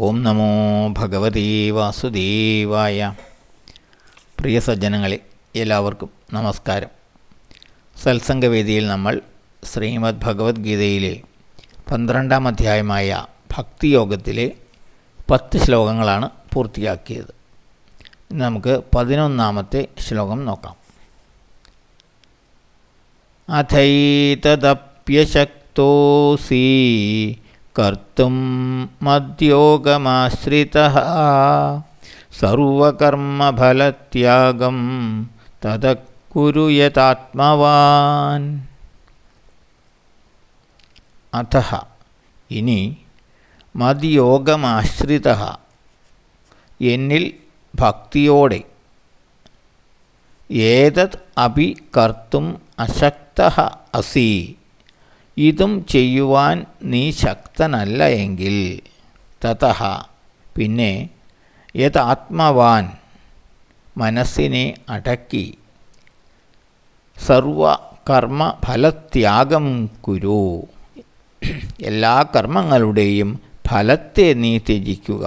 ഓം നമോ ഭഗവതി വാസുദേവായ. പ്രിയ സജ്ജനങ്ങളെ എല്ലാവർക്കും നമസ്കാരം. സത്സംഗവേദിയിൽ നമ്മൾ ശ്രീമദ് ഭഗവത്ഗീതയിലെ പന്ത്രണ്ടാം അധ്യായമായ ഭക്തിയോഗത്തിലെ പത്ത് ശ്ലോകങ്ങളാണ് പൂർത്തിയാക്കിയത്. നമുക്ക് പതിനൊന്നാമത്തെ ശ്ലോകം നോക്കാം. അഥൈതദപ്യശക്തോസി കർത്തും മദ്യോഗമാശ്രിതഃ സർവകർമ്മഫലത്യാഗം തത കുരുയതാത്മവാൻ അഥ ഇനി മദ്യോഗമാശ്രിത എന്നിൽ ഭക്തിയോടെ ഏതത് അപി കർത്തും അശക്ത അസി। ഇതും ചെയ്യുവാൻ നീ ശക്തനല്ല എങ്കിൽ. തഥ പിന്നെ യഥാത്മാവാൻ മനസ്സിനെ അടക്കി. സർവ കർമ്മഫലത്യാഗം കുരു. എല്ലാ കർമ്മങ്ങളുടെയും ഫലത്തെ നീ ത്യജിക്കുക.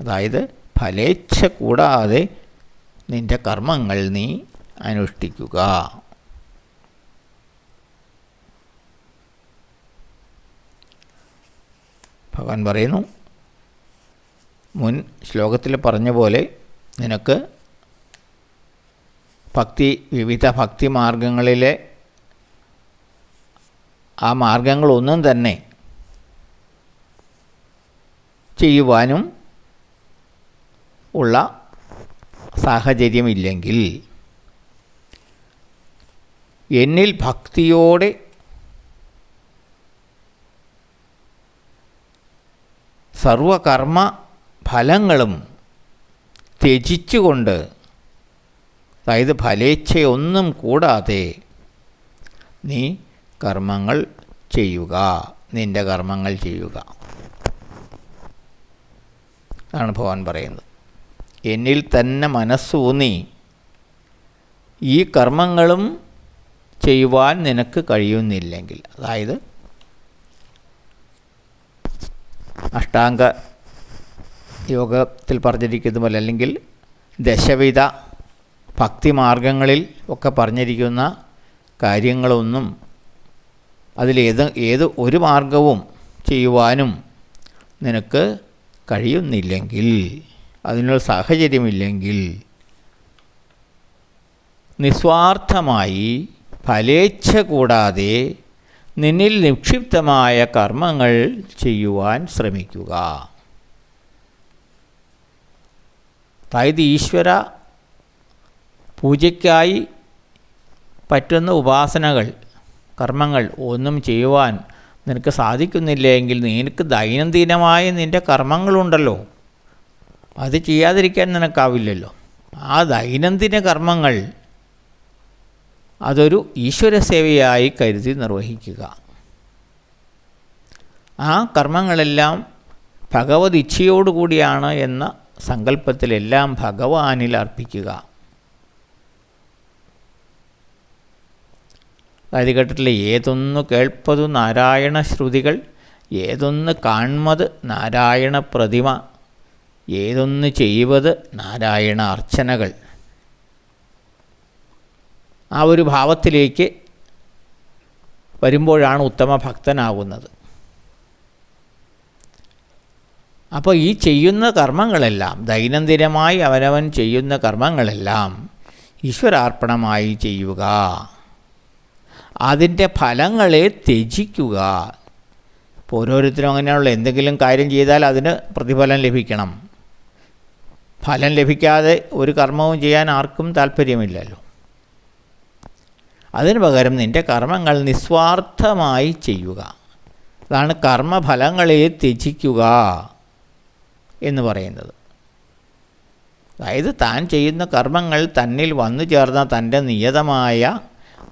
അതായത് ഫലേച്ഛ കൂടാതെ നിന്റെ കർമ്മങ്ങൾ നീ അനുഷ്ഠിക്കുക. ഭഗവാൻ പറയുന്നു മുൻ ശ്ലോകത്തിൽ പറഞ്ഞ പോലെ നിനക്ക് ഭക്തി വിവിധ ഭക്തി മാർഗങ്ങളിലെ ആ മാർഗങ്ങളൊന്നും തന്നെ ചെയ്യുവാനും ഉള്ള സാഹചര്യമില്ലെങ്കിൽ എന്നിൽ ഭക്തിയോടെ സർവകർമ്മ ഫലങ്ങളും ത്യജിച്ചുകൊണ്ട് അതായത് ഫലേച്ഛയൊന്നും കൂടാതെ നീ കർമ്മങ്ങൾ ചെയ്യുക നിന്റെ കർമ്മങ്ങൾ ചെയ്യുക. അതാണ് ഭഗവാൻ പറയുന്നത്. എന്നിൽ തന്നെ മനസ്സൂന്നി ഈ കർമ്മങ്ങളും ചെയ്യുവാൻ നിനക്ക് കഴിയുന്നില്ലെങ്കിൽ അതായത് അഷ്ടാംഗ യോഗത്തിൽ പറഞ്ഞിരിക്കുന്ന പോലെ അല്ലെങ്കിൽ ദശവിധ ഭക്തിമാർഗങ്ങളിൽ ഒക്കെ പറഞ്ഞിരിക്കുന്ന കാര്യങ്ങളൊന്നും അതിലേത് ഏത് ഒരു മാർഗവും ചെയ്യുവാനും നിനക്ക് കഴിയുന്നില്ലെങ്കിൽ അതിനുള്ള സാഹചര്യമില്ലെങ്കിൽ നിസ്വാർത്ഥമായി ഫലേച്ഛ കൂടാതെ നിന്നിൽ നിക്ഷിപ്തമായ കർമ്മങ്ങൾ ചെയ്യുവാൻ ശ്രമിക്കുക. അതായത് ഈശ്വര പൂജയ്ക്കായി പറ്റുന്ന ഉപാസനകൾ കർമ്മങ്ങൾ ഒന്നും ചെയ്യുവാൻ നിനക്ക് സാധിക്കുന്നില്ല എങ്കിൽ നിനക്ക് ദൈനംദിനമായ നിന്റെ കർമ്മങ്ങളുണ്ടല്ലോ. അത് ചെയ്യാതിരിക്കാൻ നിനക്കാവില്ലല്ലോ. ആ ദൈനംദിന കർമ്മങ്ങൾ അതൊരു ഈശ്വര സേവയായി കരുതി നിർവഹിക്കുക. ആ കർമ്മങ്ങളെല്ലാം ഭഗവത് ഇച്ഛയോടുകൂടിയാണ് എന്ന സങ്കല്പത്തിലെല്ലാം ഭഗവാനിൽ അർപ്പിക്കുക. അതായത് കേട്ടിട്ടില്ല? കേൾപ്പത് നാരായണ ശ്രുതികൾ ഏതൊന്ന് കാൺമത് നാരായണ പ്രതിമ ഏതൊന്ന് ചെയ്യുവത് നാരായണ അർച്ചനകൾ. ആ ഒരു ഭാവത്തിലേക്ക് വരുമ്പോഴാണ് ഉത്തമ ഭക്തനാകുന്നത്. അപ്പോൾ ഈ ചെയ്യുന്ന കർമ്മങ്ങളെല്ലാം ദൈനംദിനമായി അവനവൻ ചെയ്യുന്ന കർമ്മങ്ങളെല്ലാം ഈശ്വരാർപ്പണമായി ചെയ്യുക. അതിന്റെ ഫലങ്ങളെ ത്യജിക്കുക. ഇപ്പോൾ ഓരോരുത്തരും അങ്ങനെയുള്ള എന്തെങ്കിലും കാര്യം ചെയ്താൽ അതിന് പ്രതിഫലം ലഭിക്കണം. ഫലം ലഭിക്കാതെ ഒരു കർമ്മവും ചെയ്യാൻ ആർക്കും താല്പര്യമില്ലല്ലോ അതിന് പകരം നിന്റെ കർമ്മങ്ങൾ നിസ്വാർത്ഥമായി ചെയ്യുക. അതാണ് കർമ്മഫലങ്ങളെ ത്യജിക്കുക എന്ന് പറയുന്നത്. അതായത് താൻ ചെയ്യുന്ന കർമ്മങ്ങൾ തന്നിൽ വന്നു ചേർന്ന തന്റെ നിയതമായ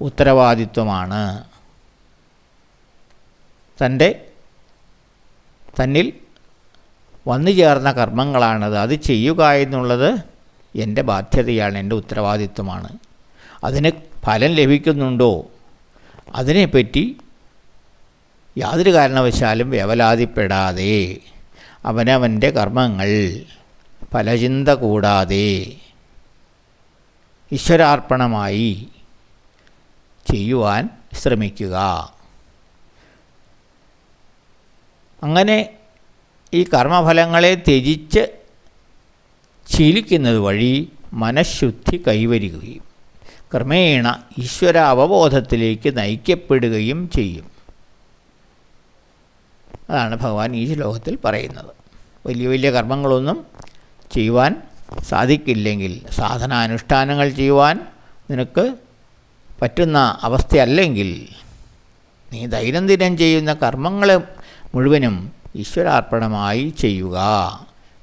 ഉത്തരവാദിത്വമാണ്. തന്റെ തന്നിൽ വന്നു ചേർന്ന കർമ്മങ്ങളാണത്. അത് ചെയ്യുക എന്നുള്ളത് എന്റെ ബാധ്യതയാണ് എന്റെ ഉത്തരവാദിത്വമാണ്. അതിന് ഫലം ലഭിക്കുന്നുണ്ടോ? അതിനെപ്പറ്റി യാതൊരു കാരണവശാലും വ്യവലാതിപ്പെടാതെ അവനവന്റെ കർമ്മങ്ങൾ ഫലചിന്ത കൂടാതെ ഈശ്വരാർപ്പണമായി ചെയ്യുവാൻ ശ്രമിക്കുക. അങ്ങനെ ഈ കർമ്മഫലങ്ങളെ ത്യജിച്ച് ശീലിക്കുന്നത് വഴി മനഃശുദ്ധി കൈവരികയും ക്രമേണ ഈശ്വര അവബോധത്തിലേക്ക് നയിക്കപ്പെടുകയും ചെയ്യും. അതാണ് ഭഗവാൻ ഈ ശ്ലോകത്തിൽ പറയുന്നത്. വലിയ വലിയ കർമ്മങ്ങളൊന്നും ചെയ്യുവാൻ സാധിക്കില്ലെങ്കിൽ സാധനാനുഷ്ഠാനങ്ങൾ ചെയ്യുവാൻ നിനക്ക് പറ്റുന്ന അവസ്ഥയല്ലെങ്കിൽ നീ ദൈനംദിനം ചെയ്യുന്ന കർമ്മങ്ങൾ മുഴുവനും ഈശ്വരാർപ്പണമായി ചെയ്യുക.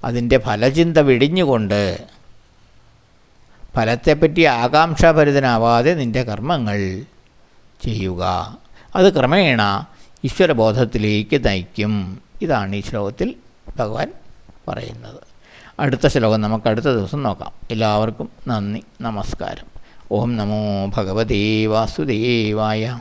അതിന്റെ ഫലചിന്ത വെടിഞ്ഞുകൊണ്ട് ഫലത്തെപ്പറ്റി ആകാംക്ഷാഭരിതനാവാതെ നിന്റെ കർമ്മങ്ങൾ ചെയ്യുക. അത് ക്രമേണ ഈശ്വരബോധത്തിലേക്ക് നയിക്കും. ഇതാണ് ഈ ശ്ലോകത്തിൽ ഭഗവാൻ പറയുന്നത്. അടുത്ത ശ്ലോകം നമുക്ക് അടുത്ത ദിവസം നോക്കാം. എല്ലാവർക്കും നന്ദി. നമസ്കാരം. ഓം നമോ ഭഗവതേ വാസുദേവായ.